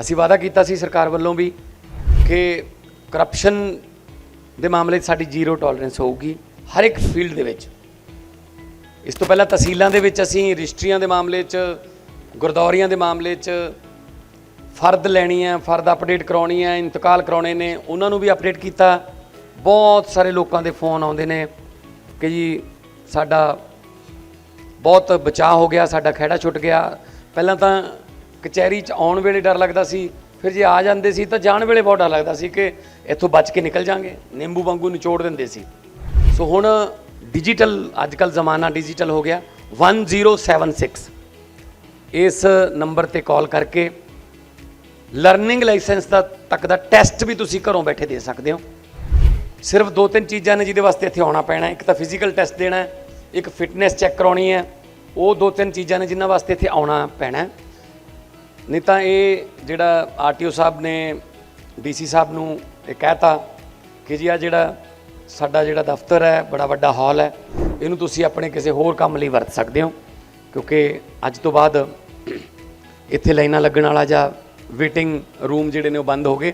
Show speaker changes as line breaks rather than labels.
ਅਸੀਂ ਵਾਅਦਾ ਕੀਤਾ ਸੀ ਸਰਕਾਰ ਵੱਲੋਂ ਵੀ ਕਿ ਕਰਪਸ਼ਨ ਦੇ ਮਾਮਲੇ 'ਚ ਸਾਡੀ ਜ਼ੀਰੋ ਟੋਲਰੈਂਸ ਹੋਊਗੀ ਹਰ ਇੱਕ ਫੀਲਡ ਦੇ ਵਿੱਚ। ਇਸ ਤੋਂ ਪਹਿਲਾਂ ਤਹਿਸੀਲਾਂ ਦੇ ਵਿੱਚ ਅਸੀਂ ਰਜਿਸਟਰੀਆਂ ਦੇ ਮਾਮਲੇ 'ਚ, ਗੁਰਦੌਰੀਆਂ ਦੇ ਮਾਮਲੇ 'ਚ ਫਰਦ ਲੈਣੀ ਹੈ, ਫਰਦ ਅਪਡੇਟ ਕਰਾਉਣੀ ਹੈ, ਇੰਤਕਾਲ ਕਰਾਉਣੇ ਨੇ, ਉਹਨਾਂ ਨੂੰ ਵੀ ਅਪਡੇਟ ਕੀਤਾ। ਬਹੁਤ ਸਾਰੇ ਲੋਕਾਂ ਦੇ ਫੋਨ ਆਉਂਦੇ ਨੇ ਕਿ ਜੀ ਸਾਡਾ ਬਹੁਤ ਬਚਾਅ ਹੋ ਗਿਆ, ਸਾਡਾ ਖਹਿੜਾ ਛੁੱਟ ਗਿਆ। ਪਹਿਲਾਂ ਤਾਂ ਕਚਹਿਰੀ 'ਚ ਆਉਣ ਵੇਲੇ ਡਰ ਲੱਗਦਾ ਸੀ, ਫਿਰ ਜੇ ਆ ਜਾਂਦੇ ਸੀ ਤਾਂ ਜਾਣ ਵੇਲੇ ਬਹੁਤ ਡਰ ਲੱਗਦਾ ਸੀ ਕਿ ਇੱਥੋਂ ਬਚ ਕੇ ਨਿਕਲ ਜਾਾਂਗੇ, ਨਿੰਬੂ ਵਾਂਗੂ ਨਿਚੋੜ ਦਿੰਦੇ ਸੀ। ਸੋ ਹੁਣ ਡਿਜੀਟਲ ਅੱਜ ਕੱਲ ਜ਼ਮਾਨਾ ਡਿਜੀਟਲ ਹੋ ਗਿਆ 1076 ਇਸ ਨੰਬਰ ਤੇ ਕਾਲ ਕਰਕੇ ਲਰਨਿੰਗ ਲਾਇਸੈਂਸ ਦਾ ਤੱਕ ਦਾ ਟੈਸਟ ਵੀ ਤੁਸੀਂ ਘਰੋਂ ਬੈਠੇ ਦੇ ਸਕਦੇ ਹੋ। ਸਿਰਫ ਦੋ ਤਿੰਨ ਚੀਜ਼ਾਂ ਨੇ ਜਿਹਦੇ ਵਾਸਤੇ ਇੱਥੇ ਆਉਣਾ ਪੈਣਾ ਇੱਕ ਤਾਂ ਫਿਜ਼ੀਕਲ ਟੈਸਟ ਦੇਣਾ ਇੱਕ ਫਿਟਨੈਸ ਚੈੱਕ ਕਰਾਉਣੀ ਹੈ। ਉਹ ਦੋ ਤਿੰਨ ਚੀਜ਼ਾਂ ਨੇ ਜਿਨ੍ਹਾਂ ਵਾਸਤੇ ਇੱਥੇ ਆਉਣਾ ਪੈਣਾ ਨਹੀਂ ਤਾਂ ਇਹ ਜਿਹੜਾ ਆਰਟੀਓ ਸਾਹਿਬ ਨੇ, ਡੀਸੀ ਸਾਹਿਬ ਨੂੰ ਇਹ ਕਹਿਤਾ ਕਿ ਜੀ ਆ ਜਿਹੜਾ ਸਾਡਾ ਜਿਹੜਾ ਦਫ਼ਤਰ ਹੈ, ਬੜਾ ਵੱਡਾ ਹਾਲ ਹੈ, ਇਹਨੂੰ ਤੁਸੀਂ ਆਪਣੇ ਕਿਸੇ ਹੋਰ ਕੰਮ ਲਈ ਵਰਤ ਸਕਦੇ ਹੋ, ਕਿਉਂਕਿ ਅੱਜ ਤੋਂ ਬਾਅਦ ਇੱਥੇ ਲਾਈਨਾਂ ਲੱਗਣ ਵਾਲਾ ਜਾਂ ਵੇਟਿੰਗ ਰੂਮ ਜਿਹੜੇ ਨੇ ਉਹ ਬੰਦ ਹੋ ਗਏ।